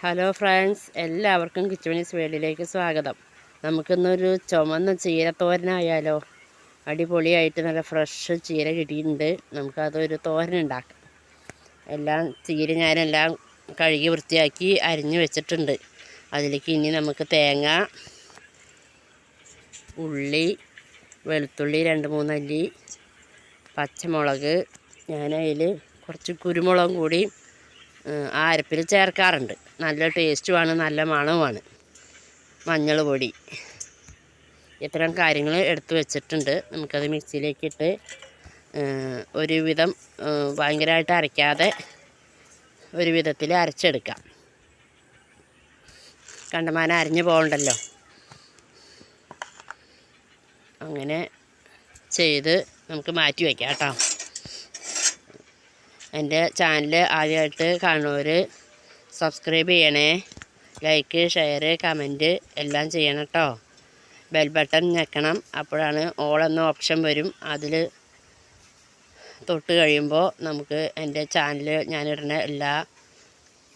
Hello friends എല്ലാവർക്കും കിച്ചുമണീസ് വേൾഡിലേക്ക് സ്വാഗതം. നമുക്കിന്നൊരു ചുമന്ന ചീരത്തോരനായാലോ അടിപൊളിയായിട്ട് നല്ല ഫ്രഷ് ചീര കിട്ടിയിട്ടുണ്ട്. നമുക്കതൊരു തോരൻ ഉണ്ടാക്കാം. എല്ലാം ചീര ഞാനെല്ലാം കഴുകി വൃത്തിയാക്കി അരിഞ്ഞു വെച്ചിട്ടുണ്ട്. അതിലേക്ക് ഇനി നമുക്ക് തേങ്ങ ഉള്ളി വെളുത്തുള്ളി രണ്ട് മൂന്നല്ലി പച്ചമുളക് ഞാനതിൽ കുറച്ച് കുരുമുളകും കൂടി ഏഹ്, ആ അരപ്പിൽ ചേർക്കാറുണ്ട്. നല്ല ടേസ്റ്റുമാണ് നല്ല മണവുമാണ്. മഞ്ഞൾ പൊടി. ഇത്തരം കാര്യങ്ങൾ എടുത്തു വെച്ചിട്ടുണ്ട്. നമുക്കത് മിക്സിയിലേക്കിട്ട് ഒരുവിധം ഭയങ്കരമായിട്ട് അരയ്ക്കാതെ ഒരു വിധത്തിൽ അരച്ചെടുക്കാം. കണ്ടമാനം അരിഞ്ഞു പോകണ്ടല്ലോ. അങ്ങനെ ചെയ്ത് നമുക്ക് മാറ്റി വയ്ക്കാം കേട്ടോ. എന്റെ ചാനൽ ആദ്യമായിട്ട് കാണുന്നവർ സബ്സ്ക്രൈബ് ചെയ്യണേ. ലൈക്ക് ഷെയർ കമന്റ് എല്ലാം ചെയ്യണം കേട്ടോ ബെൽ ബട്ടൺ ഞെക്കണം. അപ്പോഴാണ് ഓൾ എന്ന ഓപ്ഷൻ വരും. അതിൽ തൊട്ട് കഴിയുമ്പോൾ നമുക്ക് എന്റെ ചാനൽ ഞാനിടുന്ന എല്ലാ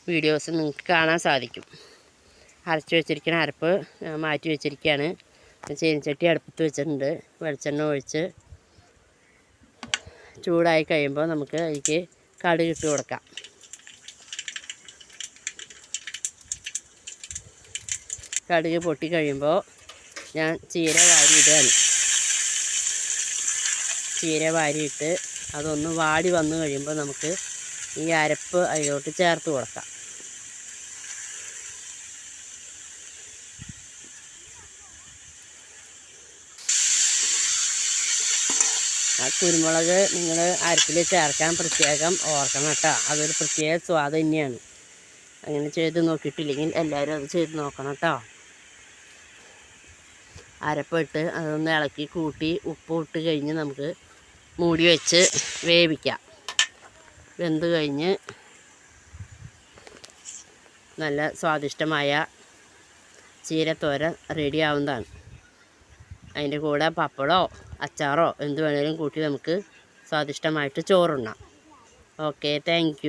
വീഡിയോസും നിങ്ങൾക്ക് കാണാൻ സാധിക്കും. അരച്ച് വെച്ചിരിക്കുന്ന അരപ്പ് മാറ്റി വെച്ചിരിക്കുകയാണ് ചീനച്ചട്ടി അടുപ്പത്ത് വെച്ചിട്ടുണ്ട്. വെളിച്ചെണ്ണ ഒഴിച്ച് ചൂടായി കഴിയുമ്പോൾ നമുക്ക് അതിലേക്ക് കടുക് ഇട്ട് കൊടുക്കാം. കടുക് പൊട്ടിക്കഴിയുമ്പോൾ ഞാൻ ചീര വാരിയിടുകയാണ് ചീര വാരിയിട്ട് അതൊന്ന് വാടി വന്നു കഴിയുമ്പോൾ നമുക്ക് ഈ അരപ്പ് അതിലോട്ട് ചേർത്ത് കൊടുക്കാം. ആ കുരുമുളക് നിങ്ങൾ അരപ്പിൽ ചേർക്കാൻ പ്രത്യേകം ഓർക്കണം കേട്ടോ. അതൊരു പ്രത്യേക സ്വാദ് തന്നെയാണ്. അങ്ങനെ ചെയ്ത് നോക്കിയിട്ടില്ലെങ്കിൽ എല്ലാവരും അത് ചെയ്ത് നോക്കണം കേട്ടോ. അരപ്പിട്ട് അതൊന്ന് ഇളക്കി കൂട്ടി ഉപ്പ് ഇട്ട് കഴിഞ്ഞ് നമുക്ക് മൂടി വെച്ച് വേവിക്കാം. വെന്ത് കഴിഞ്ഞ് നല്ല സ്വാദിഷ്ടമായ ചീരത്തോര റെഡി ആവുന്നതാണ്. അതിന്റെ കൂടെ പപ്പടമോ അച്ചാറോ എന്ത് വേണേലും കൂട്ടി നമുക്ക് സ്വാദിഷ്ടമായിട്ട് ചോറുണ്ണാം. Okay thank